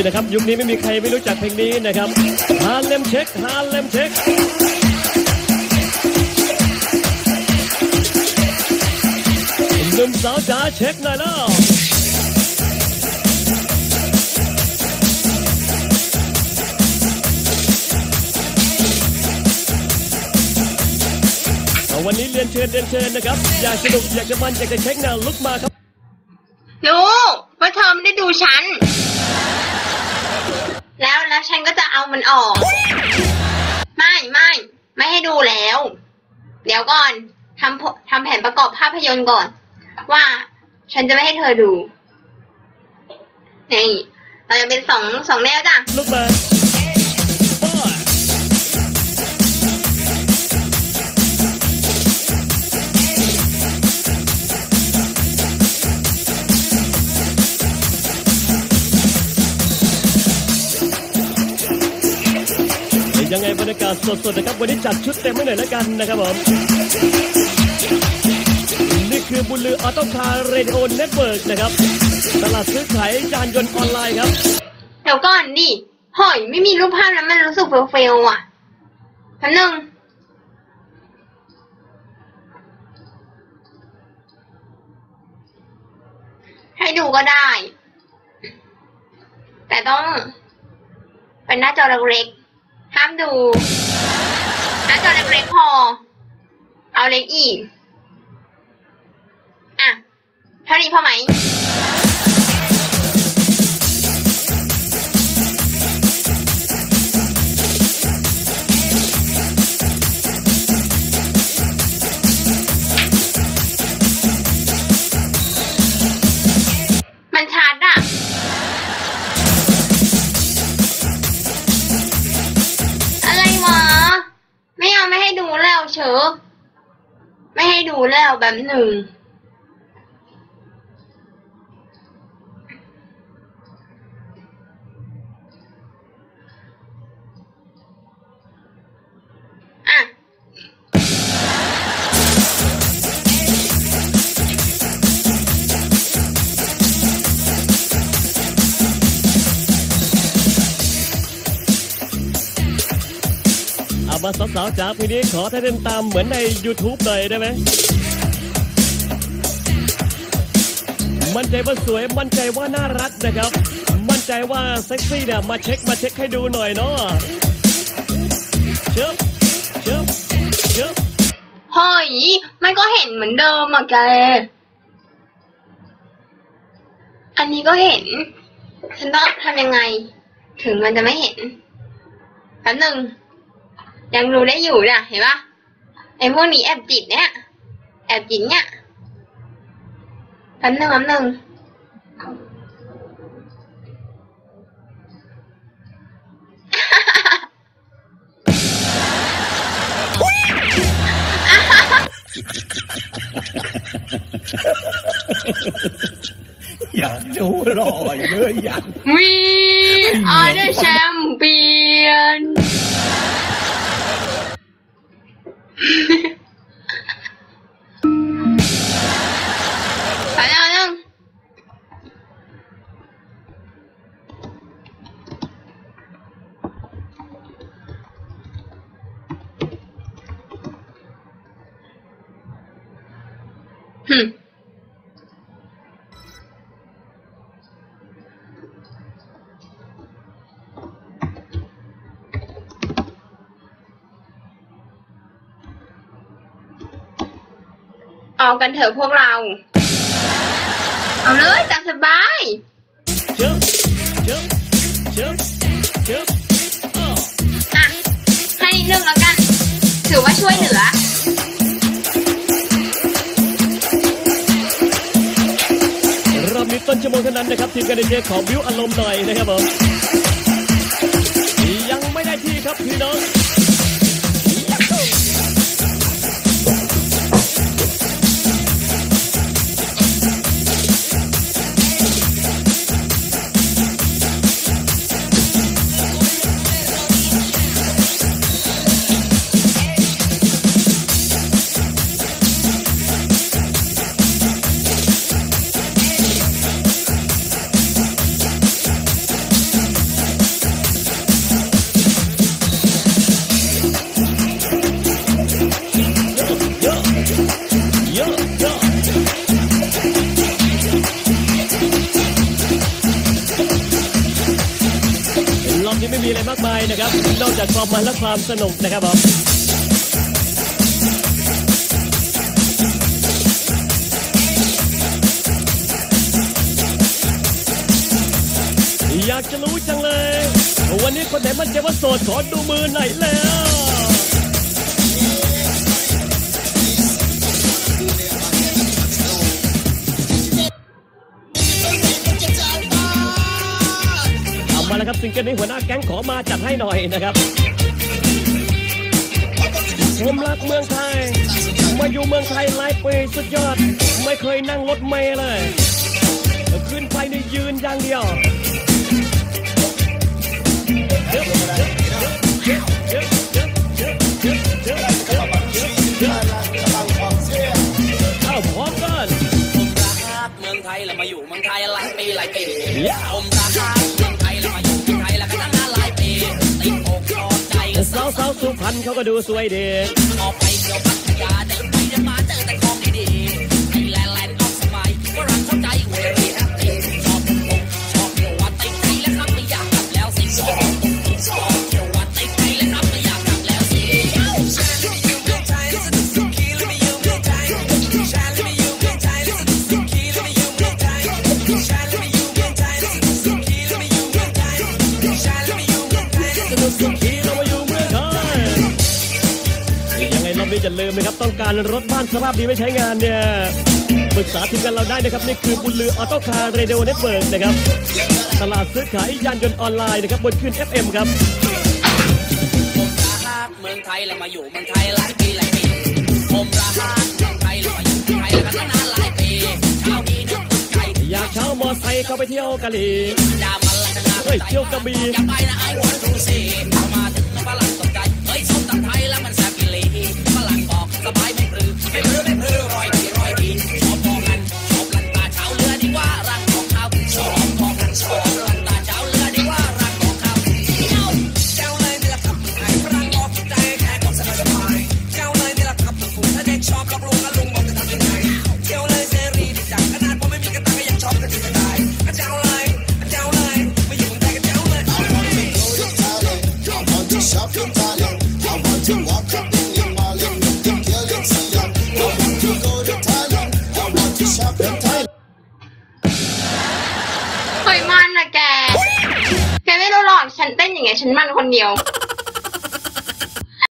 นี่นะครับ ยุคนี้ไม่มีใครไม่รู้จักเพลงนี้นะครับฮาเลมเช็คฮาเลมเช็คหนุ่มสาวจ๋าเช็คหน่อยแล้วเอาวันนี้เรียนเชิญเรียนเชิญนะครับ อยากสนุกอยากจะมันอยากจะเช็คแนวลุกมาครับรู้ว่าเธอไม่ได้ดูฉัน แล้วแล้วฉันก็จะ เอามันออก ไม่ไม่ ไม่ให้ดูแล้ว เดี๋ยวก่อนทำผทำแผนประกอบภาพยนตร์ก่อน ว่าฉันจะไม่ให้เธอดูนี่เราจะเป็นสองสองแนวจ้ะลูกมาป้ ยังไงบรรยากาศสดๆนะครับ วันนี้จัดชุดเต็มไว้หน่อยแล้วกันนะครับผม นี่คือบุญลือออโต้คาร์เรดิโอเน็ตเวิร์กนะครับ ตลาดซื้อขายยานยนต์ออนไลน์ครับ เดี๋ยวก่อนดิหอยไม่มีรูปภาพแล้วมันรู้สึกเฟลเฟลอะพันหนึ่งให้ดูก็ได้ แต่ต้องเป็นหน้าจอเล็ก ห้ามดูหน้าจอเล็กๆพอ เอาเล็กอีก อะเท่านี้พอไหม ไม่ให้ดูแล้วแบบหนึ่ง มาสาวๆจ๋าพีนี้ขอถ้เดินตามเหมือนใน YouTube หน่อยได้ไหมมั่นใจว่าสวยมั่นใจว่าน่ารักนะครับ มั่นใจว่าเซ็กซี่เนี่ยมาเช็คมาเช็คให้ดูหน่อยเนาะเชิบเชิบเชิบเฮ้ยมันก็เห็นเหมือนเดิมอะแก อันนี้ก็เห็น ฉันต้องทำยังไง ถึงมันจะไม่เห็นแป๊บหนึ่ง ยังรู้ได้อยู่นะเห็นปะไอ้พวกนี้แอบจิตเนี่ย แอบจิตเนี่ยแป๊บหนึ่งแป๊บหนึ่งอยากดูหล่อเยอะอยาก We are the champion กันเถอะพวกเรา เอาเลยตามสบายเชิบเชิบเชิบเชิบอ้ออะ ให้นิดนึงแล้วกัน ถือว่าช่วยเหลือ รอบนี้ต้นชั่วโมงเท่านั้นนะครับทีมการเดนเจของบิวอารมณ์หน่อยนะครับผม นะครับ นอกจากความมันและความสนุกนะครับผมอยากจะรู้จังเลย วันนี้คนไหนมันจะว่าโสดขอดูมือหน่อยแล้ว ซิงเกิลนี้หัวหน้าแก๊งขอมาจัดให้หน่อยนะครับผมรักเมืองไทย มาอยู่เมืองไทยหลายปีสุดยอด ไม่เคยนั่งรถเมล์เลย ขึ้นไปในยืนอย่างเดียวเอาพร้อมกันผมรักเมืองไทยแล้วมาอยู่เมืองไทยหลายปีหลายปี สาวสุพรรณเขาก็ดูสวยดีออกไปเที่ยวพัทยาเดินไปเดินมาเจอแต่ของดีๆ อบนี้จะลืมนะครับต้องการรถบ้านสภาพดีไม่ใช้งานเนี่ยปรึกษาทีมงานเราได้นะครับนี่คือบุญลือออโต้คาร์เรดิโอเน็ตเวิร์กนะครับตลาดซื้อขายยานยนต์ออนไลน์นะครับบนขึ้น FM ครับผมรักเมืองไทยแล้วมาอยู่เมืองไทยหลายปีหลายปีผมรักเมืองไทยแล้วมาอยู่เมืองไทยแล้วก็ตั้งนานหลายปีเช้าวนี้นึกถึงไทยอยากเช่ามอไซค์เข้าไปเที่ยวกะหรี่ดามันละนะเฮ้ยเที่ยวกระบี่อย่าไปนะไอ้วันทูซีพอมา ฉันมันคนเดียว